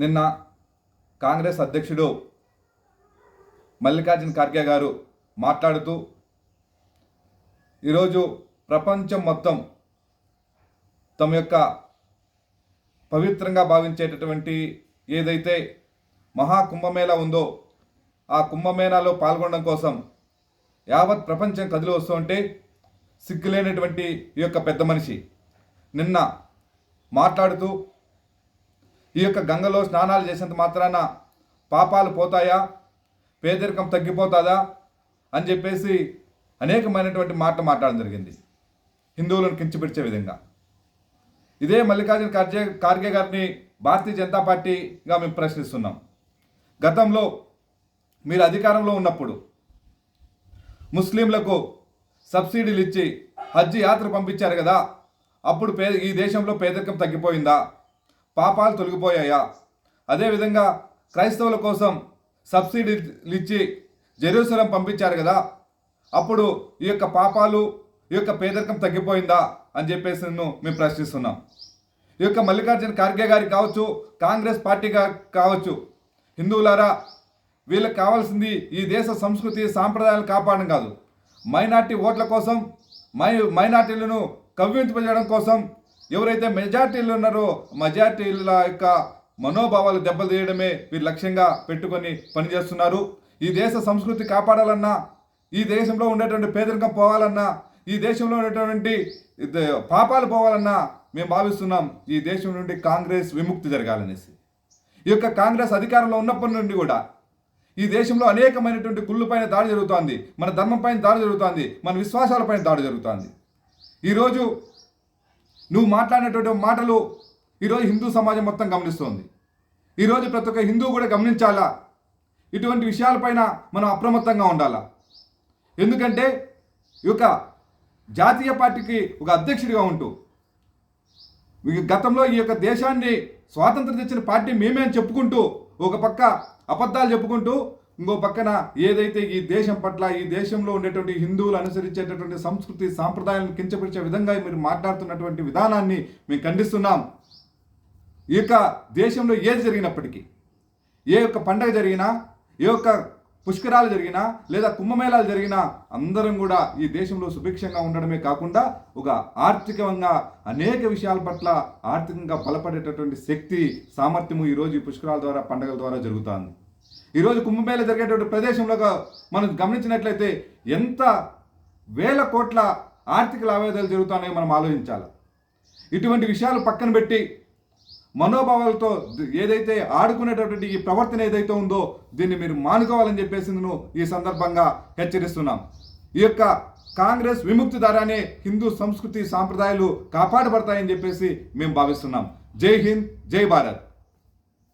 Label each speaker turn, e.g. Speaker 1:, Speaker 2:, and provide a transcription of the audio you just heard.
Speaker 1: నిన్న కాంగ్రెస్ అధ్యక్షుడు మల్లికార్జున ఖర్గే గారు మాట్లాడుతూ ఈరోజు ప్రపంచం మొత్తం తమ యొక్క పవిత్రంగా భావించేటటువంటి ఏదైతే మహా కుంభమేళా ఉందో ఆ కుంభమేళాలో పాల్గొనడం కోసం యావత్ ప్రపంచం కదిలి వస్తూ ఉంటే సిగ్గులేనటువంటి ఈ యొక్క పెద్ద మనిషి నిన్న మాట్లాడుతూ ఈ యొక్క గంగలో స్నానాలు చేసేంత మాత్రాన పాపాలు పోతాయా? పేదరికం తగ్గిపోతుందా? అని చెప్పేసి అనేకమైనటువంటి మాట మాట్లాడడం జరిగింది. హిందువులను కించపరిచే విధంగా. ఇదే మల్లికార్జున ఖర్గే ఖార్గే గారిని భారతీయ జనతా పార్టీగా మేము ప్రశ్నిస్తున్నాం. గతంలో మీరు అధికారంలో ఉన్నప్పుడు ముస్లింలకు సబ్సిడీలు ఇచ్చి హజ్ యాత్ర పంపించారు కదా? అప్పుడు పే ఈ దేశంలో పేదరికం తగ్గిపోయిందా? పాపాలు తొలగిపోయాయా? అదేవిధంగా క్రైస్తవుల కోసం సబ్సిడీలు ఇచ్చి జెరూసలం పంపించారు కదా? అప్పుడు ఈ యొక్క పాపాలు ఈ యొక్క పేదరికం తగ్గిపోయిందా? అని చెప్పేసి నన్ను మేము ప్రశ్నిస్తున్నాం. ఈ యొక్క మల్లికార్జున ఖార్గే గారి కావచ్చు కాంగ్రెస్ పార్టీ కావచ్చు హిందువులారా వీళ్ళకి కావాల్సింది ఈ దేశ సంస్కృతి సాంప్రదాయాలు కాపాడడం కాదు. మైనార్టీ ఓట్ల కోసం మై మైనార్టీలను కవ్వింపజేయడం కోసం ఎవరైతే మెజార్టీలు ఉన్నారో మెజార్టీల యొక్క మనోభావాలు దెబ్బతీయడమే వీరు లక్ష్యంగా పెట్టుకొని పనిచేస్తున్నారు. ఈ దేశ సంస్కృతి కాపాడాలన్నా ఈ దేశంలో ఉండేటువంటి పేదరికం పోవాలన్నా ఈ దేశంలో ఉండేటువంటి పాపాలు పోవాలన్నా మేము భావిస్తున్నాం ఈ దేశం నుండి కాంగ్రెస్ విముక్తి జరగాలనేసి. ఈ యొక్క కాంగ్రెస్ అధికారంలో ఉన్నప్పటి నుండి కూడా ఈ దేశంలో అనేకమైనటువంటి కుళ్ళుపైన దాడి జరుగుతోంది మన ధర్మం పైన దాడి జరుగుతోంది మన విశ్వాసాలపైన దాడి జరుగుతోంది. ఈరోజు నువ్వు మాట్లాడినటువంటి మాటలు ఈరోజు హిందూ సమాజం మొత్తం గమనిస్తోంది. ఈరోజు ప్రతి ఒక్క హిందువు కూడా గమనించాలా? ఇటువంటి విషయాలపైన మనం అప్రమత్తంగా ఉండాలా? ఎందుకంటే ఈ యొక్క జాతీయ పార్టీకి ఒక అధ్యక్షుడిగా ఉంటూ ఈ గతంలో ఈ యొక్క దేశాన్ని స్వాతంత్రం తెచ్చిన పార్టీ మేమే అని చెప్పుకుంటూ ఒక పక్క అబద్ధాలు చెప్పుకుంటూ ఇంకో పక్కన ఏదైతే ఈ దేశం పట్ల ఈ దేశంలో ఉండేటువంటి హిందువులు అనుసరించేటటువంటి సంస్కృతి సాంప్రదాయాలను కించపరిచే విధంగా మీరు మాట్లాడుతున్నటువంటి విధానాన్ని మేము ఖండిస్తున్నాం. ఈ యొక్క దేశంలో ఏది జరిగినప్పటికీ ఏ యొక్క పండగ జరిగినా ఏ యొక్క పుష్కరాలు జరిగినా లేదా కుంభమేళాలు జరిగినా అందరం కూడా ఈ దేశంలో సుభిక్షంగా ఉండడమే కాకుండా ఒక ఆర్థికంగా అనేక విషయాల పట్ల ఆర్థికంగా బలపడేటటువంటి శక్తి సామర్థ్యము ఈరోజు ఈ పుష్కరాల ద్వారా పండగల ద్వారా జరుగుతుంది. ఈరోజు కుంభమేళ జరిగేటువంటి ప్రదేశంలో మనం గమనించినట్లయితే ఎంత వేల కోట్ల ఆర్థిక లావాదేవీలు జరుగుతున్నాయో మనం ఆలోచించాలి. ఇటువంటి విషయాలు పక్కన పెట్టి మనోభావాలతో ఏదైతే ఆడుకునేటటువంటి ఈ ప్రవర్తన ఏదైతే ఉందో దీన్ని మీరు మానుకోవాలని చెప్పేసి నేను ఈ సందర్భంగా హెచ్చరిస్తున్నాం. ఈ యొక్క కాంగ్రెస్ విముక్తి ద్వారానే హిందూ సంస్కృతి సాంప్రదాయాలు కాపాడబడతాయని చెప్పేసి మేము భావిస్తున్నాం. జై హింద్ జై భారత్.